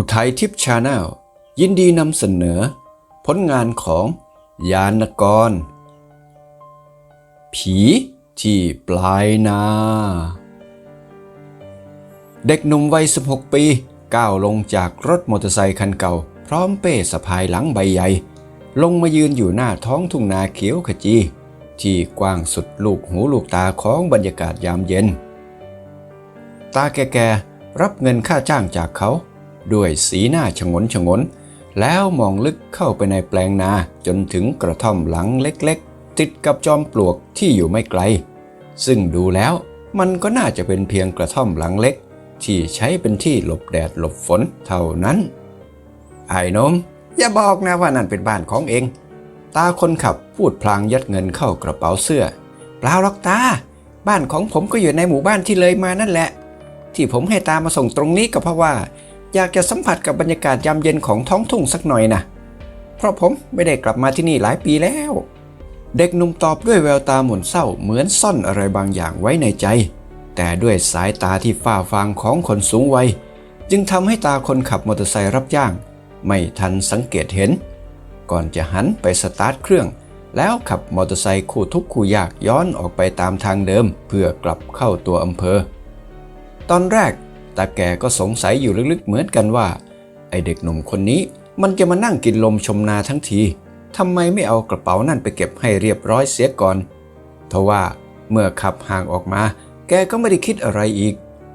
อุทัยทิพย์ชาแนลยินดีนำเสนอ ผลงานของยานกร ผีที่ปลายนา เด็กหนุ่มวัย 16 ปีก้าวลงจากรถมอเตอร์ไซคันเก่า พร้อมเป้สะพายหลังใบใหญ่ ลงมายืนอยู่หน้าท้องทุ่งนาเขียวขจี ที่กว้างสุดลูกหูลูกตาของบรรยากาศยามเย็น ตาแก่ๆรับเงินค่าจ้างจากเขา ด้วยสีหน้าชงนชงน แล้วมองลึกเข้าไปในแปลงนาจนถึงกระท่อมหลังเล็กๆ ติดกับจอมปลวกที่อยู่ไม่ไกล ซึ่งดูแล้วมันก็น่าจะเป็นเพียงกระท่อมหลังเล็ก ที่ใช้เป็นที่หลบแดดหลบฝนเท่านั้น ไอ้นมอย่าบอกนะว่านั่นเป็นบ้านของเอง ตาคนขับพูดพลางยัดเงินเข้ากระเป๋าเสื้อ เปล่าหรอกตา บ้านของผมก็อยู่ในหมู่บ้านที่เลยมานั่นแหละ ที่ผมให้ตามาส่งตรงนี้ก็เพราะว่า อยากจะสัมผัสกับบรรยากาศยามเย็นของท้องทุ่งสักหน่อยนะเพราะผมไม่ได้กลับมาที่นี่หลายปีแล้ว เด็กหนุ่มตอบด้วยแววตาหม่นเศร้าเหมือนซ่อนอะไรบางอย่างไว้ในใจ แต่ด้วยสายตาที่ฝ้าฟางของคนสูงวัย จึงทำให้ตาคนขับมอเตอร์ไซค์รับจ้าง ไม่ทันสังเกตเห็น ก่อนจะหันไปสตาร์ทเครื่อง แล้วขับมอเตอร์ไซค์คู่ทุกข์คู่ยากย้อนออกไปตามทางเดิม เพื่อกลับเข้าตัวอำเภอ ตอนแรก ตาแกก็สงสัยอยู่ลึกๆเหมือนกันว่า ไอเด็กหนุ่มคนนี้มันจะมานั่งกินลมชมนาทั้งทีทำไมไม่เอากระเป๋านั่นไปเก็บให้เรียบร้อยเสียก่อนทว่าเมื่อขับห่างออกมา แกก็ไม่ได้คิดอะไรอีก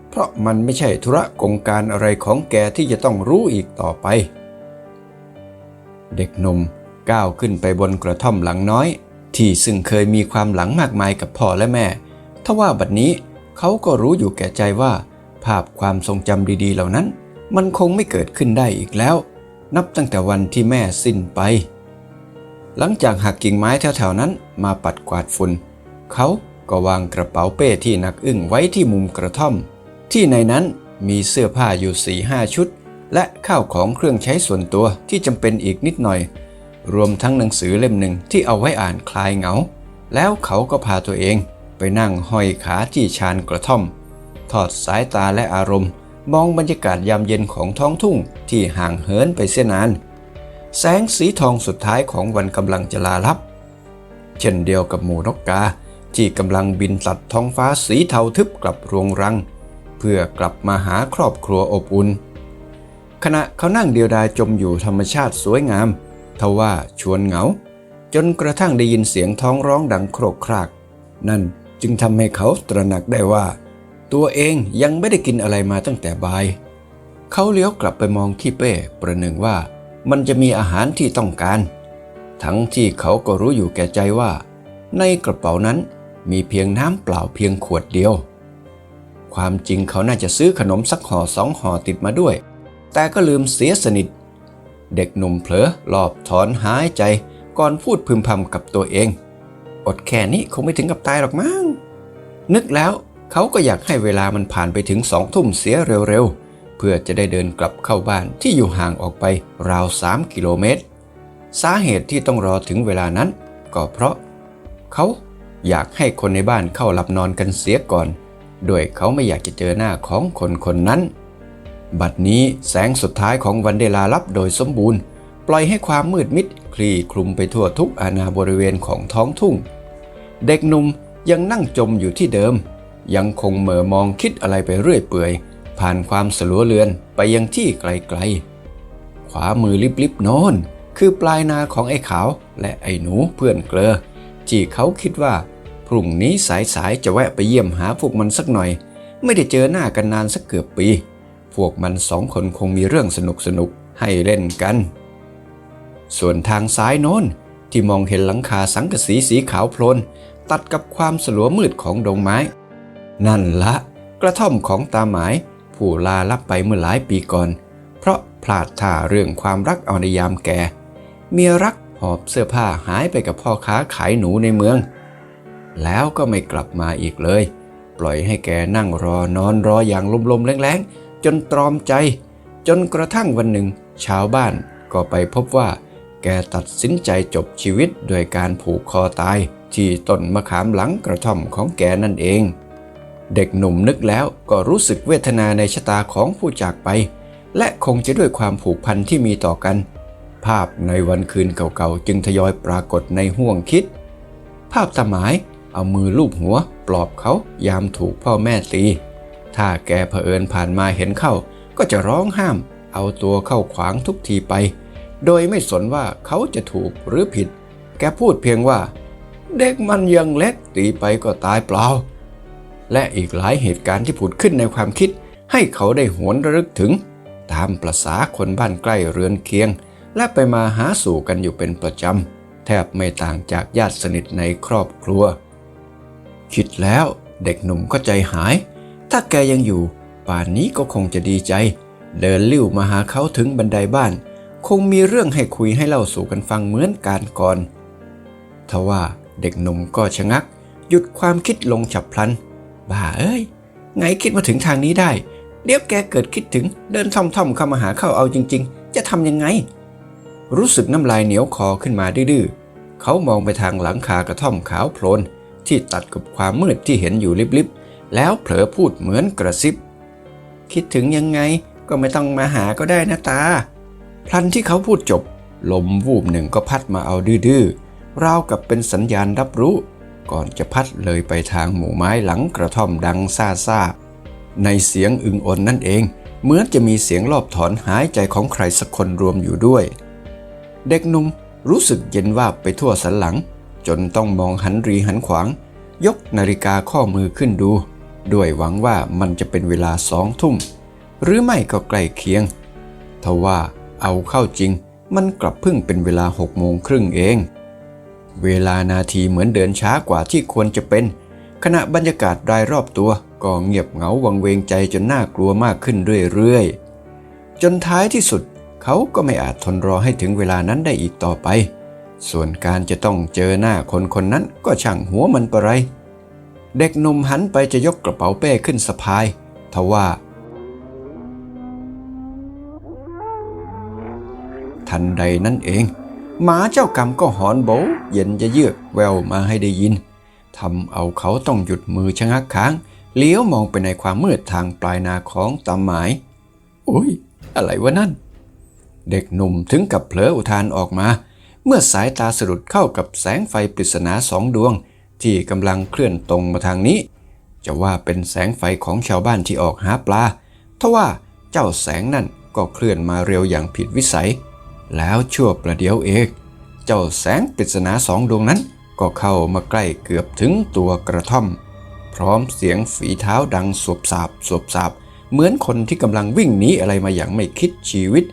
เพราะมันไม่ใช่ธุระกงการอะไรของแกที่จะต้องรู้อีกต่อไป เด็กหนุ่มก้าวขึ้นไปบนกระท่อมหลังน้อย ที่ซึ่งเคยมีความหลังมากมายกับพ่อและแม่ ทว่าบัดนี้เขาก็รู้อยู่แก่ใจว่า ภาพความทรงจำดีๆเหล่านั้น มันคงไม่เกิดขึ้นได้อีกแล้ว นับตั้งแต่วันที่แม่สิ้นไป หลังจากหักกิ่งไม้แถวๆนั้นมาปัดกวาดฝุ่นเขาก็วางกระเป๋าเป้ที่นักอึ้งไว้ที่มุมกระท่อม ที่ในนั้นมีเสื้อผ้าอยู่สี่ห้าชุด และข้าวของเครื่องใช้ส่วนตัวที่จำเป็นอีกนิดหน่อย รวมทั้งหนังสือเล่มหนึ่งที่เอาไว้อ่านคลายเหงา แล้วเขาก็พาตัวเองไปนั่งห้อยขาที่ชานกระท่อม ทอดสายตาและอารมณ์ มองบรรยากาศยามเย็นของท้องทุ่งที่ห่างเหินไปเสียนาน แสงสีทองสุดท้ายของวันกำลังจะลาลับ เช่นเดียวกับหมูนกกาที่กำลังบินตัดท้องฟ้าสีเทาทึบกลับรวงรัง เพื่อกลับมาหาครอบครัวอบอุ่นขณะเขานั่งเดียวดายจมอยู่ธรรมชาติสวยงามทว่าชวนเหงา จนกระทั่งได้ยินเสียงท้องร้องดังโครกคราก นั่นจึงทำให้เขาตระหนักได้ว่า ตัวเองยังไม่ได้กินอะไรมาตั้งแต่บ่าย เขาเลี้ยวกลับไปมองที่เป้ประหนึ่งว่า มันจะมีอาหารที่ต้องการ ทั้งที่เขาก็รู้อยู่แก่ใจว่า ในกระเป๋านั้นมีเพียงน้ำเปล่าเพียงขวดเดียว ความจริงเขาน่าจะซื้อขนมสักห่อสองห่อติดมาด้วย แต่ก็ลืมเสียสนิท เด็กหนุ่มเผลอหลอบถอนหายใจก่อนพูดพึมพำกับตัวเอง อดแค่นี้คงไม่ถึงกับตายหรอกมั้งนึกแล้ว เขาก็อยากให้เวลามันผ่านไปถึงสองทุ่มเสียเร็วๆ เพื่อจะได้เดินกลับเข้าบ้านที่อยู่ห่างออกไปราวสามกิโลเมตร สาเหตุที่ต้องรอถึงเวลานั้น ก็เพราะ เขาอยากให้คนในบ้านเข้าหลับนอนกันเสียก่อนโดยเขาไม่อยากจะเจอหน้าของคนคนนั้น บัดนี้แสงสุดท้ายของวันเดลาลับโดยสมบูรณ์ ปล่อยให้ความมืดมิดคลี่คลุมไปทั่วทุกอาณาบริเวณของท้องทุ่ง เด็กหนุ่มยังนั่งจมอยู่ที่เดิม ยังคงเหม่อมองคิดอะไรไปเรื่อยเปื่อย ผ่านความสลัวเลือนไปยังที่ไกลๆ ขวามือลิบๆโน้นคือปลายนาของไอ้ขาว และไอ้หนูเพื่อนเกลอที่เขาคิดว่า พรุ่งนี้สายๆจะแวะไปเยี่ยมหาพวกมันสักหน่อย ไม่ได้เจอหน้ากันนานสักเกือบปี พวกมันสองคนคงมีเรื่องสนุกๆให้เล่นกัน ส่วนทางซ้ายโน้นที่มองเห็นหลังคาสังกะสีสีขาวโพลน ตัดกับความสลัวมืดของดงไม้ นั่นละกระท่อมของตาหมาย ผู้ลาลับไปเมื่อหลายปีก่อน เพราะพลาดท่าเรื่องความรักเอาในยามแก่ เมียรักหอบเสื้อผ้าหายไปกับพ่อค้าขายหนูในเมือง แล้วก็ไม่กลับมาอีกเลย ปล่อยให้แกนั่งรอนอนรออย่างลมๆแรงๆ จนตรอมใจ จนกระทั่งวันหนึ่ง ชาวบ้านก็ไปพบว่า แกตัดสินใจจบชีวิตโดยการผูกคอตาย ที่ต้นมะขามหลังกระท่อมของแกนั่นเอง เด็กหนุ่มนึกแล้วก็รู้สึกเวทนาในชะตาของผู้จากไป และคงจะด้วยความผูกพันที่มีต่อกัน ภาพในวันคืนเก่าๆ จึงทยอยปรากฏในห่วงคิด ภาพตาหมายเอามือลูบหัว ปลอบเขายามถูกพ่อแม่ตี ถ้าแกเผอิญผ่านมาเห็นเข้า ก็จะร้องห้าม เอาตัวเข้าขวางทุกทีไป โดยไม่สนว่าเขาจะถูกหรือผิด แกพูดเพียงว่า เด็กมันยังเล็กตีไปก็ตายเปล่า และอีกหลายเหตุการณ์ที่ผุดขึ้นในความคิด ให้เขาได้หวนระลึกถึง ตามประษาคนบ้านใกล้เรือนเคียง และไปมาหาสู่กันอยู่เป็นประจำ แทบไม่ต่างจากญาติสนิทในครอบครัว คิดแล้วเด็กหนุ่มก็ใจหาย ถ้าแกยังอยู่ ป่านนี้ก็คงจะดีใจ เดินลิ้วมาหาเขาถึงบันไดบ้าน คงมีเรื่องให้คุยให้เล่าสู่กันฟังเหมือนการก่อนทว่าเด็กหนุ่มก็ชะงัก หยุดความคิดลงฉับพลัน บ้าเอ้ย ไงคิดมาถึงทางนี้ได้ เดี๋ยวแกเกิดคิดถึงเดินท่อมๆเข้ามาหาเข้าเอาจริง ๆ จะทำยังไง รู้สึกน้ำลายเหนียวคอขึ้นมาดื้อๆเขามองไปทางหลังคากระท่อมขาวโพลนที่ตัดกับความมืดที่เห็นอยู่ลิบๆ แล้วเผลอพูดเหมือนกระซิบ คิดถึงยังไงก็ไม่ต้องมาหาก็ได้นะตา พลันที่เขาพูดจบ ลมวูบหนึ่งก็พัดมาเอาดื้อๆราวกับเป็นสัญญาณรับรู้ ก่อนจะพัดเลยไปทางหมู่ไม้หลังกระท่อมดังซาซาในเสียงอึงอนนั่นเอง เหมือนจะมีเสียงรอบถอนหายใจของใครสักคนรวมอยู่ด้วย เด็กหนุ่มรู้สึกเย็นวาบไปทั่วสันหลัง จนต้องมองหันรีหันขวาง ยกนาฬิกาข้อมือขึ้นดู ด้วยหวังว่ามันจะเป็นเวลาสองทุ่ม หรือไม่ก็ใกล้เคียงทว่าเอาเข้าจริง มันกลับเพิ่งเป็นเวลาหกโมงครึ่งเอง เวลานาทีเหมือนเดินช้ากว่าที่ควรจะเป็น ขณะบรรยากาศรายรอบตัว ก็เงียบเหงาวังเวงใจจนน่ากลัวมากขึ้นเรื่อยๆ จนท้ายที่สุดเขาก็ไม่อาจทนรอให้ถึงเวลานั้นได้อีกต่อไป ส่วนการจะต้องเจอหน้าคนคนนั้นก็ช่างหัวมันปะไร เด็กหนุ่มหันไปจะยกกระเป๋าเป้ขึ้นสะพาย ทว่าทันใดนั่นเอง หมาเจ้ากรรมก็หอนโบเย็นจะเยือกแววมาให้ได้ยินทำเอาเขาต้องหยุดมือชะงักค้างเลี้ยวมองไปในความมืดทางปลายนาของตามหมายอุ้ย อะไรวะนั่น เด็กหนุ่มถึงกับเผลออุทานออกมา เมื่อสายตาสะดุดเข้ากับแสงไฟปริศนาสองดวง ที่กำลังเคลื่อนตรงมาทางนี้ จะว่าเป็นแสงไฟของชาวบ้านที่ออกหาปลาทว่าเจ้าแสงนั่นก็เคลื่อนมาเร็วอย่างผิดวิสัย แล้วชั่วประเดี๋ยวเองเจ้าแสงปริศนาสองดวงนั้น ก็เข้ามาใกล้เกือบถึงตัวกระท่อม พร้อมเสียงฝีเท้าดังสวบสาบสวบสาบเหมือนคนที่กำลังวิ่งหนีอะไรมาอย่างไม่คิดชีวิต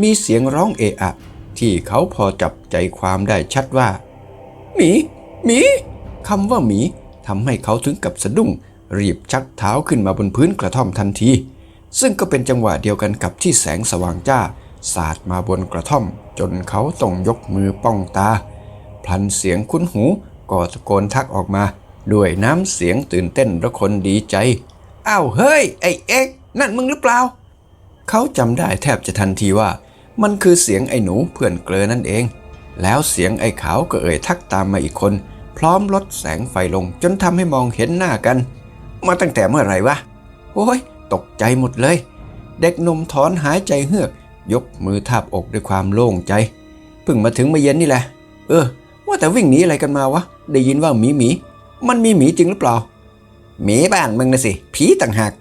มีเสียงร้องเอะอะ ที่เขาพอจับใจความได้ชัดว่าหมีหมีคำว่าหมีทำให้เขาถึงกับสะดุ้ง รีบชักเท้าขึ้นมาบนพื้นกระท่อมทันที ซึ่งก็เป็นจังหวะเดียวกันกับที่แสงสว่างจ้า สาดมาบนกระท่อม จนเขาต้องยกมือป้องตา พลันเสียงคุ้นหูก็ตะโกนทักออกมา ด้วยน้ำเสียงตื่นเต้นระคนดีใจ อ้าวเฮ้ย ไอ้เอ็ก นั่นมึงหรือเปล่า เขาจำได้แทบจะทันทีว่า มันคือเสียงไอ้หนูเพื่อนเกลอนั่นเอง แล้วเสียงไอ้ขาวก็เอ่ยทักตามมาอีกคน พร้อมลดแสงไฟลงจนทำให้มองเห็นหน้ากัน มาตั้งแต่เมื่อไหร่วะ โอ้ย ตกใจหมดเลย เด็กนมถอนหายใจเฮือก ยกมือทาบอกด้วยความโล่งใจเพิ่งมาถึงเมื่อเย็นนี่แหละ เออ ว่าแต่วิ่งหนีอะไรกันมาวะ ได้ยินว่าหมีหมี มันมีหมีจริงหรือเปล่า หมีบ้านมึงนะสิ ผีต่างหาก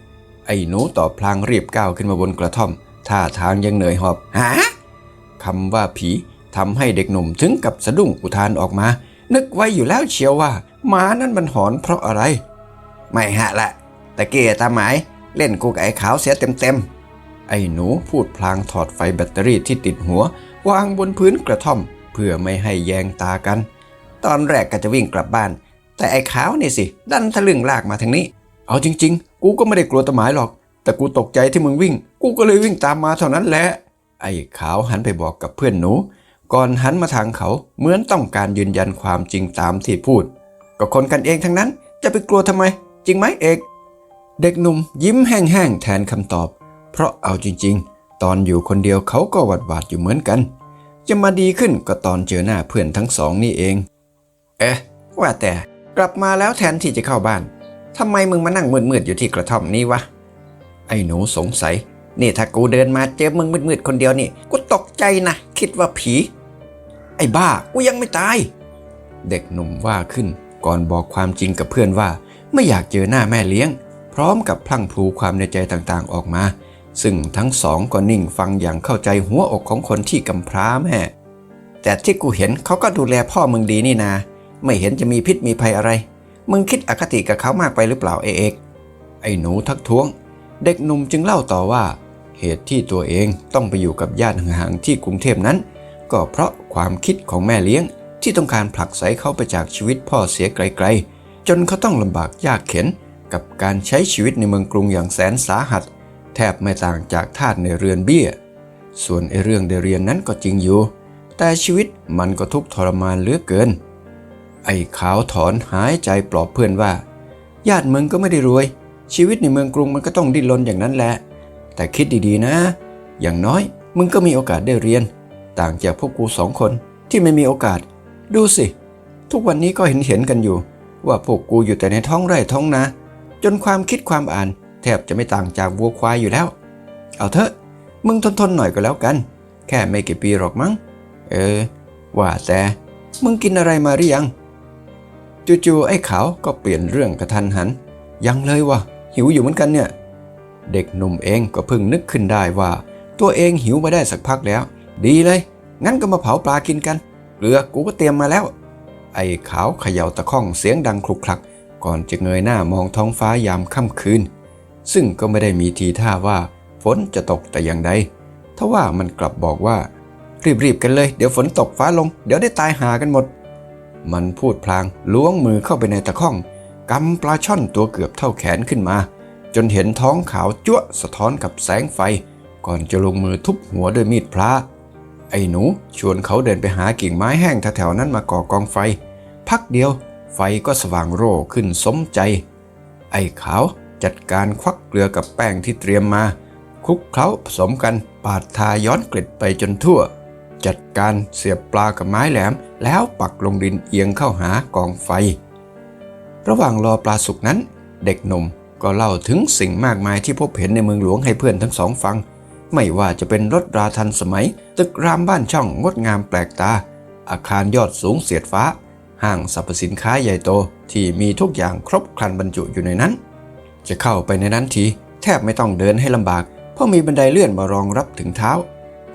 ไอ้หนูตอบพลางรีบก้าวขึ้นมาบนกระท่อม ท่าทางยังเหนื่อยหอบ หาคำว่าผีทำให้เด็กหนุ่มถึงกับสะดุ้งอุทานออกมา นึกไว้อยู่แล้วเชียวว่าหมานั้นมันหอนเพราะอะไร ไม่ฮะละตะเกียตาหมายเล่นกูกับไอ้ขาวเสียเต็มเต็มๆ ไอ้หนูพูดพลางถอดไฟแบตเตอรี่ที่ติดหัว วางบนพื้นกระท่อม เพื่อไม่ให้แยงตากัน ตอนแรกก็จะวิ่งกลับบ้าน แต่ไอ้ขาวนี่สิ ดันทะลึ่งลากมาทางนี้ เอาจริง ๆ กูก็ไม่ได้กลัวตะหมายหรอก แต่กูตกใจที่มึงวิ่ง กูก็เลยวิ่งตามมาเท่านั้นแหละ ไอ้ขาวหันไปบอกกับเพื่อนหนู ก่อนหันมาทางเขาเหมือนต้องการยืนยันความจริงตามที่พูด ก็คนกันเองทั้งนั้น จะไปกลัวทำไม จริงไหมเอก เด็กหนุ่มยิ้มแห้งๆแทนคำตอบ เพราะเอาจริงๆ ตอนอยู่คนเดียวเขาก็หวาดหวาดอยู่เหมือนกัน จะมาดีขึ้นก็ตอนเจอหน้าเพื่อนทั้งสองนี่เอง เอ๊ะ ว่าแต่กลับมาแล้วแทนที่จะเข้าบ้านทำไมมึงมานั่งมืดๆอยู่ที่กระท่อมนี้วะ ไอ้หนูสงสัย นี่ถ้ากูเดินมาเจอมึงมืดๆคนเดียวนี่ กูตกใจนะ คิดว่าผี ไอ้บ้า กูยังไม่ตาย เด็กหนุ่มว่าขึ้น ก่อนบอกความจริงกับเพื่อนว่า ไม่อยากเจอหน้าแม่เลี้ยง พร้อมกับพลั่งพลูความในใจต่างๆออกมา ซึ่งทั้งสองก็นิ่งฟังอย่างเข้าใจหัวอกของคนที่กำพร้าแม่ แต่ที่กูเห็นเขาก็ดูแลพ่อมึงดีนี่นา ไม่เห็นจะมีพิษมีภัยอะไร มึงคิดอคติกับเขามากไปหรือเปล่าเอเอกไอ้หนูทักท้วง เด็กหนุ่มจึงเล่าต่อว่า เหตุที่ตัวเองต้องไปอยู่กับญาติห่างๆที่กรุงเทพนั้น ก็เพราะความคิดของแม่เลี้ยง ที่ต้องการผลักไสเขาไปจากชีวิตพ่อเสียไกลๆ จนเขาต้องลำบากยากเข็น กับการใช้ชีวิตในเมืองกรุงอย่างแสนสาหัส แทบไม่ต่างจากทาสในเรือนเบี้ย ส่วนไอเรื่องได้เรียนนั้นก็จริงอยู่ แต่ชีวิตมันก็ทุกข์ทรมานเหลือเกิน ไอ้ขาวถอนหายใจปลอบเพื่อนว่า ญาติมึงก็ไม่ได้รวย ชีวิตในเมืองกรุงมันก็ต้องดิ้นรนอย่างนั้นแหละ แต่คิดดีๆนะ อย่างน้อยมึงก็มีโอกาสได้เรียน ต่างจากพวกกูสองคนที่ไม่มีโอกาส ดูสิ ทุกวันนี้ก็เห็นเห็นๆกันอยู่ ว่าพวกกูอยู่แต่ในท้องไร่ท้องนาจนความคิดความอ่าน แทบจะไม่ต่างจากวัวควายอยู่แล้ว เอาเถอะ มึงทนๆหน่อยก็แล้วกัน แค่ไม่กี่ปีหรอกมั้ง เออ ว่าแต่มึงกินอะไรมาหรือยัง จู่ๆไอ้ขาวก็เปลี่ยนเรื่องกระทันหัน ยังเลยวะหิวอยู่เหมือนกันเนี่ย เด็กหนุ่มเองก็เพิ่งนึกขึ้นได้ว่า ตัวเองหิวมาได้สักพักแล้ว ดีเลย งั้นก็มาเผาปลากินกันเกลือกูก็เตรียมมาแล้ว ไอ้ขาวเขย่าตะข้องเสียงดังคลุกคลัก ก่อนจะเงยหน้ามองท้องฟ้ายามค่ำคืน ซึ่งก็ไม่ได้มีทีท่าว่าฝนจะตกแต่อย่างใดทว่ามันกลับบอกว่า รีบๆกันเลย เดี๋ยวฝนตกฟ้าลง เดี๋ยวได้ตายหากันหมด มันพูดพลางล้วงมือเข้าไปในตะข้องกำปลาช่อนตัวเกือบเท่าแขนขึ้นมา จนเห็นท้องขาวจั่วสะท้อนกับแสงไฟ ก่อนจะลงมือทุบหัวด้วยมีดพระไอ้หนูชวนเขาเดินไปหากิ่งไม้แห้งแถวๆนั้นมาก่อกองไฟ พักเดียวไฟก็สว่างโร่ขึ้นสมใจ ไอ้ขาว จัดการควักเกลือกับแป้งที่เตรียมมา คลุกเคล้าผสมกันปาดทาย้อนเกล็ดไปจนทั่ว จัดการเสียบปลากับไม้แหลม แล้วปักลงดินเอียงเข้าหากองไฟ ระหว่างรอปลาสุกนั้น เด็กหนุ่มก็เล่าถึงสิ่งมากมายที่พบเห็นในเมืองหลวงให้เพื่อนทั้งสองฟัง ไม่ว่าจะเป็นรถราทันสมัย ตึกรามบ้านช่องงดงามแปลกตา อาคารยอดสูงเสียดฟ้า ห้างสรรพสินค้าใหญ่โตที่มีทุกอย่างครบครันบรรจุอยู่ในนั้น จะเข้าไปในนั้นทีแทบไม่ต้องเดินให้ลำบาก เพราะมีบันไดเลื่อนมารองรับถึงเท้า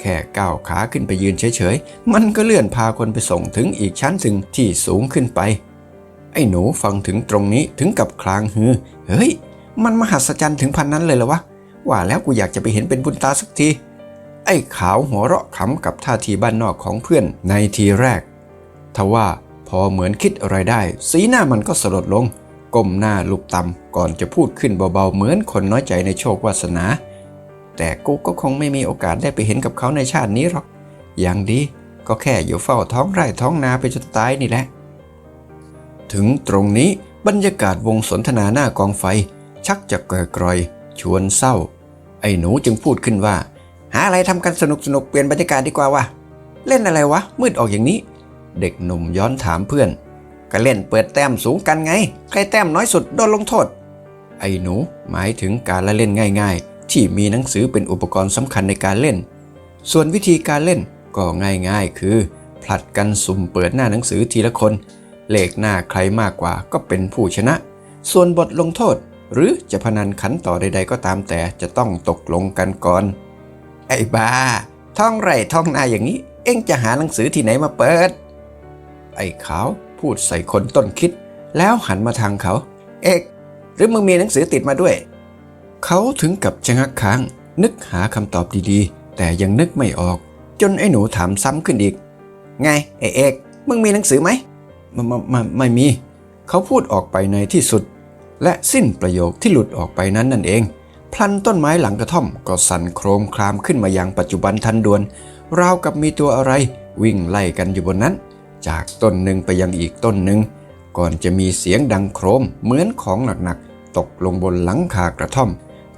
แค่ก้าวขาขึ้นไปยืนเฉยๆ มันก็เลื่อนพาคนไปส่งถึงอีกชั้นหนึ่งที่สูงขึ้นไป ไอ้หนูฟังถึงตรงนี้ถึงกับคลางฮือ เฮ้ย มันมหัศจรรย์ถึงพันนั้นเลยเหรอวะ ว่าแล้วกูอยากจะไปเห็นเป็นบุญตาสักที ไอ้ขาวหัวเราะขำกับท่าทีบ้านนอกของเพื่อนในทีแรกทว่าพอเหมือนคิดอะไรได้ สีหน้ามันก็สลดลง ก้มหน้าลุกต่ำก่อนจะพูดขึ้นเบาๆ เหมือนคนน้อยใจในโชควาสนา แต่กูก็คงไม่มีโอกาสได้ไปเห็นกับเขาในชาตินี้หรอก อย่างดีก็แค่อยู่เฝ้าท้องไร่ท้องนาไปจนตายนี่แหละ ถึงตรงนี้บรรยากาศวงสนทนาหน้ากองไฟ ชักจะกร่อยๆชวนเศร้า ไอ้หนูจึงพูดขึ้นว่า หาอะไรทำกันสนุกสนุกๆเปลี่ยนบรรยากาศดีกว่าวะเล่นอะไรวะมืดออกอย่างนี้ เด็กหนุ่มย้อนถามเพื่อน ก็เล่นเปิดแต้มสูงกันไง ใครแต้มน้อยสุดโดนลงโทษ ไอ้หนูหมายถึงการละเล่นง่าย ๆ ที่มีหนังสือเป็นอุปกรณ์สำคัญในการเล่น ส่วนวิธีการเล่นก็ง่าย ๆ คือ ผลัดกันสุ่มเปิดหน้าหนังสือทีละคน เลขหน้าใครมากกว่าก็เป็นผู้ชนะ ส่วนบทลงโทษ หรือจะพนันขันต่อใด ๆ ก็ตามแต่จะต้องตกลงกันก่อน ไอ้บ้าท่องไรท่องนาอย่างนี้ เอ็งจะหาหนังสือที่ไหนมาเปิด ไอ้ขาว พูดใส่คนต้นคิด แล้วหันมาทางเขา เอกหรือมึงมีหนังสือติดมาด้วย เขาถึงกับชะงักค้าง นึกหาคำตอบดีๆ แต่ยังนึกไม่ออก จนไอ้หนูถามซ้ำขึ้นอีก ไงไอ้เอกมึงมีหนังสือไหมไม่ไม่ไม่ไม่มี เขาพูดออกไปในที่สุด และสิ้นประโยคที่หลุดออกไปนั้นนั่นเอง พลันต้นไม้หลังกระท่อมก็สั่นโครมครามขึ้นมายังปัจจุบันทันด่วนราวกับมีตัวอะไรวิ่งไล่กันอยู่บนนั้น จากต้นหนึ่งไปยังอีกต้นหนึ่ง ก่อนจะมีเสียงดังโครมเหมือนของหนักๆ ตกลงบนหลังคากระท่อม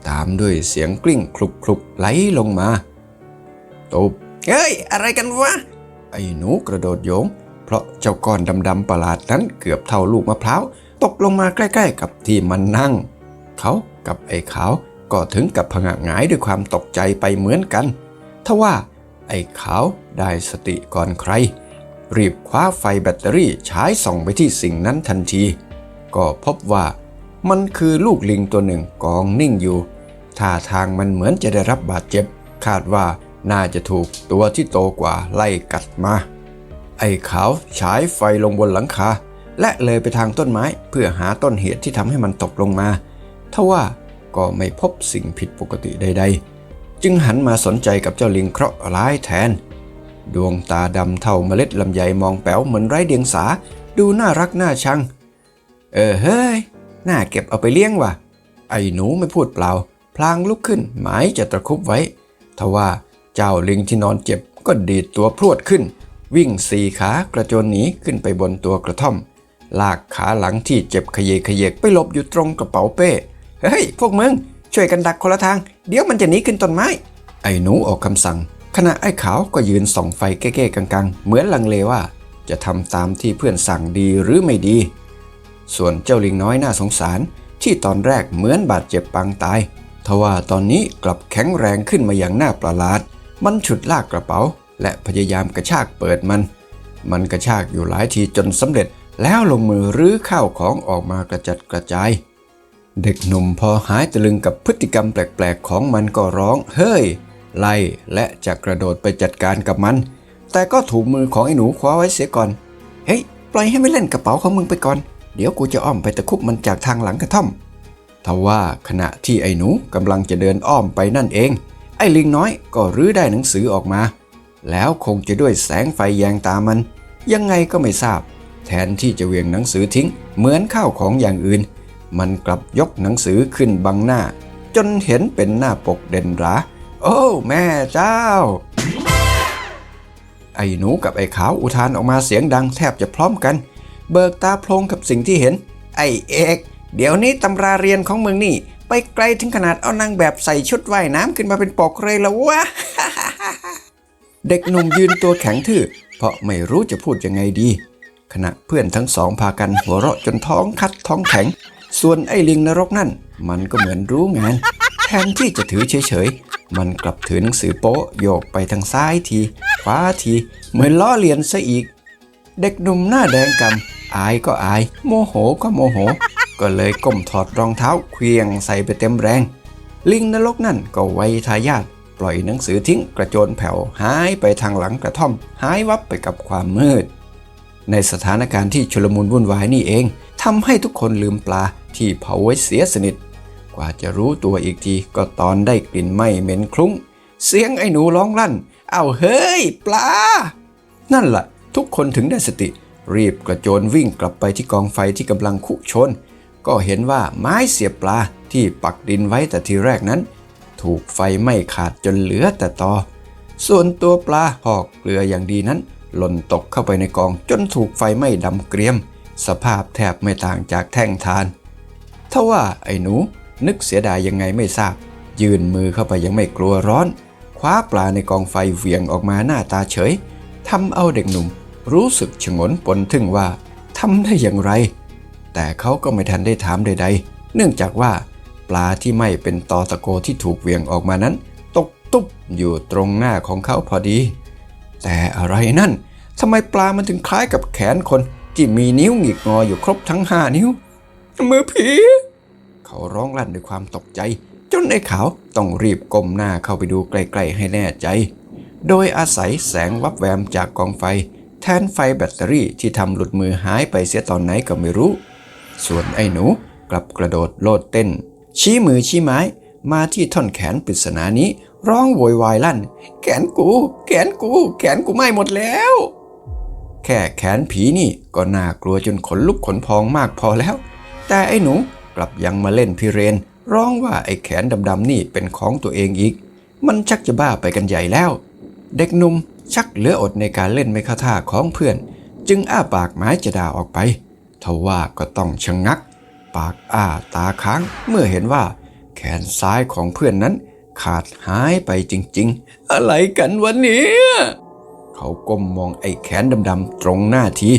ตามด้วยเสียงกลิ้งคลุกๆไหลลงมาตุบเฮ้ย อะไรกันวะ ไอ้หนูกระโดดโยง เพราะเจ้าก้อนดำๆประหลาดนั้นเกือบเท่าลูกมะพร้าว ตกลงมาใกล้ๆกับที่มันนั่ง เขากับไอ้ขาวก็ถึงกับผงะหงายด้วยความตกใจไปเหมือนกัน ทว่าไอ้ขาวได้สติก่อนใคร รีบคว้าไฟแบตเตอรี่ฉายส่องไปที่สิ่งนั้นทันที ก็พบว่ามันคือลูกลิงตัวหนึ่งกองนิ่งอยู่ท่าทางมันเหมือนจะได้รับบาดเจ็บ คาดว่าน่าจะถูกตัวที่โตกว่าไล่กัดมา ไอ้ขาวฉายไฟลงบนหลังคาและเลยไปทางต้นไม้เพื่อหาต้นเหตุที่ทำให้มันตกลงมาทว่าก็ไม่พบสิ่งผิดปกติใด ๆ จึงหันมาสนใจกับเจ้าลิงเคราะห์ร้ายแทน ดวงตาดำเท่าเมล็ดลำไยมองแป๋วเหมือนไร้เดียงสา ดูน่ารักน่าชัง เออเฮ้ย น่าเก็บเอาไปเลี้ยงว่ะ ไอ้หนูไม่พูดเปล่า พลางลุกขึ้นหมายจะตะคุบไว้ ทว่าเจ้าลิงที่นอนเจ็บก็ดีดตัวพรวดขึ้น วิ่งสี่ขากระโจนหนีขึ้นไปบนตัวกระท่อม ลากขาหลังที่เจ็บขยเยขยเยกไปหลบอยู่ตรงกระเป๋าเป้ เฮ้ย พวกมึงช่วยกันดักคนละทาง เดี๋ยวมันจะหนีขึ้นต้นไม้ ไอ้หนูออกคำสั่ง ขณะไอ้ขาวก็ยืนส่องไฟแก้ๆกังๆ เหมือนลังเลว่า จะทำตามที่เพื่อนสั่งดีหรือไม่ดี ส่วนเจ้าลิงน้อยน่าสงสารที่ตอนแรกเหมือนบาดเจ็บปางตายทว่าตอนนี้กลับแข็งแรงขึ้นมาอย่างน่าประหลาด มันฉุดลากกระเป๋า และพยายามกระชากเปิดมัน มันกระชากอยู่หลายทีจนสำเร็จแล้วลงมือรื้อข้าวของออกมากระจัดกระจาย เด็กหนุ่มพอหายตะลึงกับพฤติกรรมแปลกๆของมันก็ร้อง เฮ้ย ไล่และจะกระโดดไปจัดการกับมัน แต่ก็ถูกมือของไอ้หนูคว้าไว้เสียก่อน เฮ้ย ปล่อยให้ไม่เล่นกระเป๋าของมึงไปก่อน เดี๋ยวกูจะอ้อมไปตะคุบมันจากทางหลังกระท่อมทว่าขณะที่ไอ้หนูกำลังจะเดินอ้อมไปนั่นเอง ไอ้ลิงน้อยก็รื้อได้หนังสือออกมา แล้วคงจะด้วยแสงไฟแยงตามัน ยังไงก็ไม่ทราบ แทนที่จะเวียงหนังสือทิ้ง เหมือนข้าวของอย่างอื่น มันกลับยกหนังสือขึ้นบังหน้า จนเห็นเป็นหน้าปกเด่นหรา โอ้ แม่เจ้า ไอ้หนูกับไอ้ขาวอุทานออกมาเสียงดังแทบจะพร้อมกัน เบิกตาโพลงกับสิ่งที่เห็น ไอ้เอกเดี๋ยวนี้ตำราเรียนของมึงนี่ ไปไกลถึงขนาดเอานางแบบใส่ชุดว่ายน้ำขึ้นมาเป็นปกเลยละวะ เด็กหนุ่มยืนตัวแข็งทื่อ เพราะไม่รู้จะพูดยังไงดี ขณะเพื่อนทั้งสองพากันหัวเราะจนท้องคัดท้องแข็ง ส่วนไอ้ลิงนรกนั่น มันก็เหมือนรู้งาน ทนที่จะถือเฉยๆ มันกลับถือหนังสือโป๊ะโยกไปทางซ้ายทีขวาทีเหมือนล้อเลียนซะอีก เด็กหนุ่มหน้าแดงกำอายก็อาย โมโหก็โมโห ก็เลยก้มถอดรองเท้าเควียงใส่ไปเต็มแรง ลิงนรกนั่นก็ไวทายาทปล่อยหนังสือทิ้งกระโจนแผ่วหายไปทางหลังกระท่อม หายวับไปกับความมืด ในสถานการณ์ที่ชุลมุนวุ่นวายนี่เองทำให้ทุกคนลืมปลาที่เผาไว้เสียสนิท กว่าจะรู้ตัวอีกทีก็ตอนได้กลิ่นไหม้เหม็นคลุ้ง เสียงไอ้หนูร้องลั่น เอาเฮ้ย ปลา นั่นแหละทุกคนถึงได้สติ รีบกระโจนวิ่งกลับไปที่กองไฟที่กำลังคุชน ก็เห็นว่าไม้เสียบปลาที่ปักดินไว้แต่ทีแรกนั้น ถูกไฟไหม้ขาดจนเหลือแต่ตอ ส่วนตัวปลาหอกเกลืออย่างดีนั้น หล่นตกเข้าไปในกองจนถูกไฟไหม้ดำเกรียม สภาพแทบไม่ต่างจากแท่งทานทว่าไอ้หนู นึกเสียดายยังไงไม่ทราบ ยื่นมือเข้าไปยังไม่กลัวร้อน คว้าปลาในกองไฟเหวี่ยงออกมาหน้าตาเฉยทำเอาเด็กหนุ่ม รู้สึกฉงนปนทึ่งว่าทำได้อย่างไร แต่เขาก็ไม่ทันได้ถามใด ๆ เนื่องจากว่า ปลาที่ไม่เป็นตอตะโกที่ถูกเหวี่ยงออกมานั้น ตกตุ๊บอยู่ตรงหน้าของเขาพอดี แต่อะไรนั่นทำไมปลามันถึงคล้ายกับแขนคนที่มีนิ้วหงิกงออยู่ครบทั้งห้านิ้ว มือผี เขาร้องลั่นด้วยความตกใจ จนไอ้ขาวต้องรีบก้มหน้าเข้าไปดูใกล้ๆให้แน่ใจ โดยอาศัยแสงวับแวมจากกองไฟ แทนไฟแบตเตอรี่ที่ทำหลุดมือหายไปเสียตอนไหนก็ไม่รู้ ส่วนไอ้หนูกลับกระโดดโลดเต้น ชี้มือชี้ไม้ มาที่ท่อนแขนปริศนานี้ ร้องโวยวายลั่น แขนกู แขนกู แขนกูไหม้หมดแล้วแค่แขนผีนี่ก็น่ากลัวจนขนลุกขนพองมากพอแล้ว แต่ไอ้หนู กลับยังมาเล่นพิเรน ร้องว่าไอ้แขนดำๆนี่เป็นของตัวเองอีก มันชักจะบ้าไปกันใหญ่แล้ว เด็กหนุ่มชักเหลืออดในการเล่นไม่เข้าท่าของเพื่อน จึงอ้าปากไม้จะด่าออกไปทว่าก็ต้องชะงงัก ปากอ้าตาค้างเมื่อเห็นว่า แขนซ้ายของเพื่อนนั้น ขาดหายไปจริง ๆ อะไรกันวันนี้เขาก้มมองไอ้แขนดำๆตรงหน้าที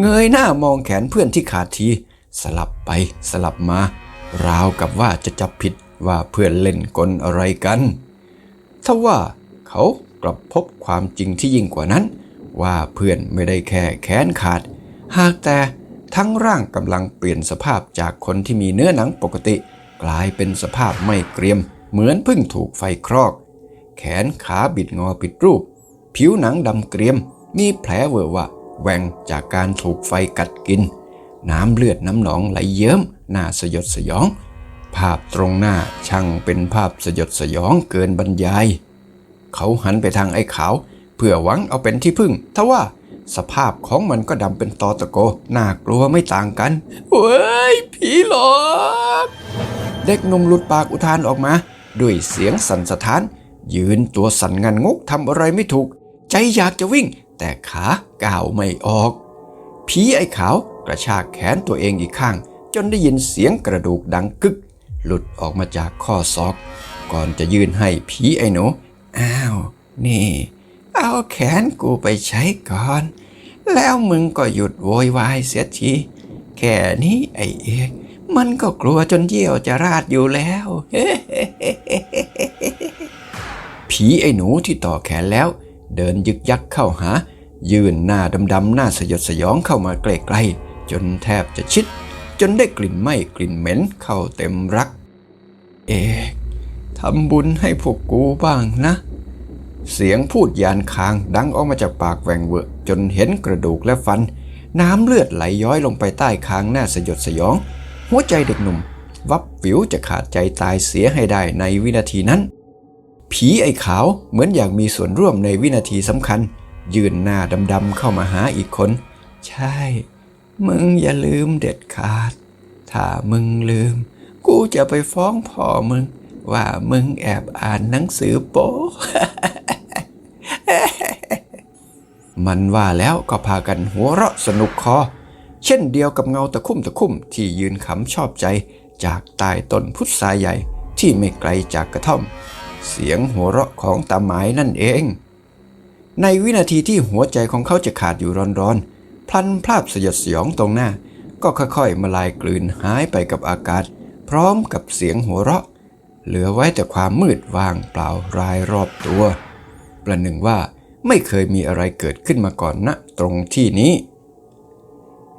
เงยหน้ามองแขนเพื่อนที่ขาดที สลับไปสลับมา ราวกับว่าจะจับผิดว่าเพื่อนเล่นกลอะไรกันทว่าเขากลับพบความจริงที่ยิ่งกว่านั้น ว่าเพื่อนไม่ได้แค่แขนขาด หากแต่ทั้งร่างกำลังเปลี่ยนสภาพจากคนที่มีเนื้อหนังปกติ กลายเป็นสภาพไม่เกรียม เหมือนเพิ่งถูกไฟครอก แขนขาบิดงอปิดรูป ผิวหนังดำเกรียม มีแผลเวอะวะแหว่งจากการถูกไฟกัดกิน น้ำเลือดน้ำหนองไหลเยิ้มน่าสยดสยอง ภาพตรงหน้าช่างเป็นภาพสยดสยองเกินบรรยาย เขาหันไปทางไอ้ขาว เพื่อหวังเอาเป็นที่พึ่งทว่าสภาพของมันก็ดำเป็นตอตะโก น่ากลัวไม่ต่างกัน เว้ย ผีหลอกเด็กหนุ่มหลุดปากอุทานออกมา ด้วยเสียงสั่นสะท้าน ยืนตัวสั่นงันงกทำอะไรไม่ถูก ใจอยากจะวิ่ง แต่ขาก้าวไม่ออก ผีไอ้ขาว กระชากแขนตัวเองอีกข้าง จนได้ยินเสียงกระดูกดังกึก หลุดออกมาจากข้อศอก ก่อนจะยื่นให้ผีไอ้หนูอ้าว นี่ เอาแขนกูไปใช้ก่อน แล้วมึงก็หยุดโวยวายเสียทีแค่นี้ไอ้เอกมันก็กลัวจนเยี่ยวจะราดอยู่แล้ว ผีไอ้หนูที่ต่อแขนแล้ว เดินยึกยักเข้าหา ยื่นหน้าดำๆหน้าสยดสยองเข้ามาใกล้ๆ จนแทบจะชิด จนได้กลิ่นไหม้กลิ่นเหม็นเข้าเต็มรัก เอกทำบุญให้พวกกูบ้างนะ เสียงพูดยานคางดังออกมาจากปากแหว่งเวอะจนเห็นกระดูกและฟัน น้ำเลือดไหลย้อยลงไปใต้คางหน้าสยดสยอง หัวใจเด็กหนุ่ม วับวิวจะขาดใจตายเสียให้ได้ในวินาทีนั้น ผีไอ้ขาวเหมือนอยากมีส่วนร่วมในวินาทีสำคัญ ยืนหน้าดำๆเข้ามาหาอีกคน ใช่ มึงอย่าลืมเด็ดขาด ถ้ามึงลืม กูจะไปฟ้องพ่อมึง ว่ามึงแอบอ่านหนังสือโป๊มันว่าแล้วก็พากันหัวเราะสนุกคอ เช่นเดียวกับเงาตะคุ่มตะคุ่มที่ยืนขำชอบใจจากใต้ต้นพุทราใหญ่ที่ไม่ไกลจากกระท่อม เสียงหัวเราะของตาหมายนั่นเอง ในวินาทีที่หัวใจของเขาจะขาดอยู่ร้อนๆ พลันพลาดสยดสยองตรงหน้า ก็ค่อยๆมาลายกลืนหายไปกับอากาศ พร้อมกับเสียงหัวเราะ เหลือไว้แต่ความมืดว่างเปล่ารายรอบตัว ประหนึ่งว่าไม่เคยมีอะไรเกิดขึ้นมาก่อนณตรงที่นี้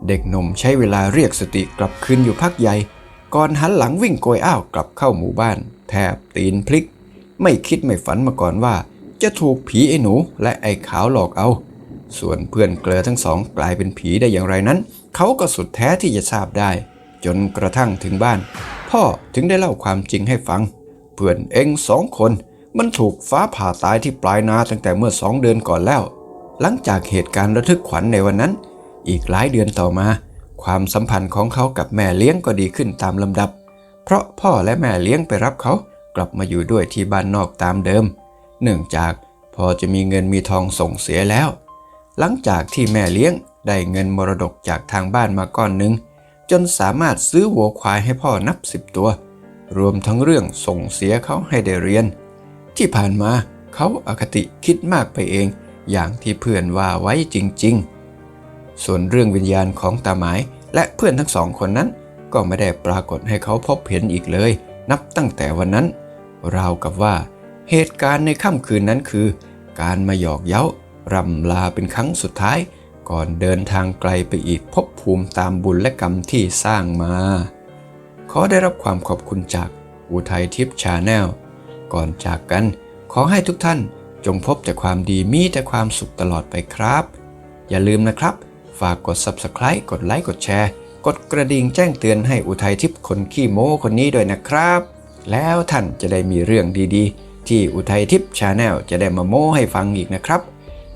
เด็กหนุ่มใช้เวลาเรียกสติกลับคืนอยู่พักใหญ่ ก่อนหันหลังวิ่งโกยอ้าวกลับเข้าหมู่บ้าน แทบตีนพลิก ไม่คิดไม่ฝันมาก่อนว่า จะถูกผีไอ้หนูและไอ้ขาวหลอกเอา ส่วนเพื่อนเกลือทั้งสองกลายเป็นผีได้อย่างไรนั้น เขาก็สุดแท้ที่จะทราบได้ จนกระทั่งถึงบ้าน พ่อถึงได้เล่าความจริงให้ฟัง เพื่อนเองสองคน มันถูกฟ้าผ่าตายที่ปลายนาตั้งแต่เมื่อสองเดือนก่อนแล้ว หลังจากเหตุการณ์ระทึกขวัญในวันนั้น อีกหลายเดือนต่อมา ความสัมพันธ์ของเขากับแม่เลี้ยงก็ดีขึ้นตามลำดับ เพราะพ่อและแม่เลี้ยงไปรับเขากลับมาอยู่ด้วยที่บ้านนอกตามเดิม เนื่องจากพอจะมีเงินมีทองส่งเสียแล้ว หลังจากที่แม่เลี้ยงได้เงินมรดกจากทางบ้านมาก้อนหนึ่งจนสามารถซื้อวัวควายให้พ่อนับสิบตัว รวมทั้งเรื่องส่งเสียเขาให้ได้เรียน ที่ผ่านมาเขาอาคติคิดมากไปเอง อย่างที่เพื่อนว่าไว้จริง ๆ ส่วนเรื่องวิญญาณของตาหมายและเพื่อนทั้งสองคนนั้น ก็ไม่ได้ปรากฏให้เขาพบเห็นอีกเลย นับตั้งแต่วันนั้น ราวกับว่า เหตุการณ์ในค่ำคืนนั้นคือ การมาหยอกเย้า รำลาเป็นครั้งสุดท้าย ก่อนเดินทางไกลไปอีกภพภูมิตามบุญและกรรมที่สร้างมา ขอได้รับความขอบคุณจากอุทัยทิพย์ชาแนลก่อนจากกัน ขอให้ทุกท่านจงพบแต่ความดีมีแต่ความสุขตลอดไปครับ อย่าลืมนะครับ ฝากกด Subscribe กดไลค์กดแชร์ กดกระดิ่งแจ้งเตือนให้อุทัยทิพย์คนขี้โม้คนนี้ด้วยนะครับ แล้วท่านจะได้มีเรื่องดีๆ ที่อุทัยทิพย์ชาแนลจะได้มาโม้ให้ฟังอีกนะครับ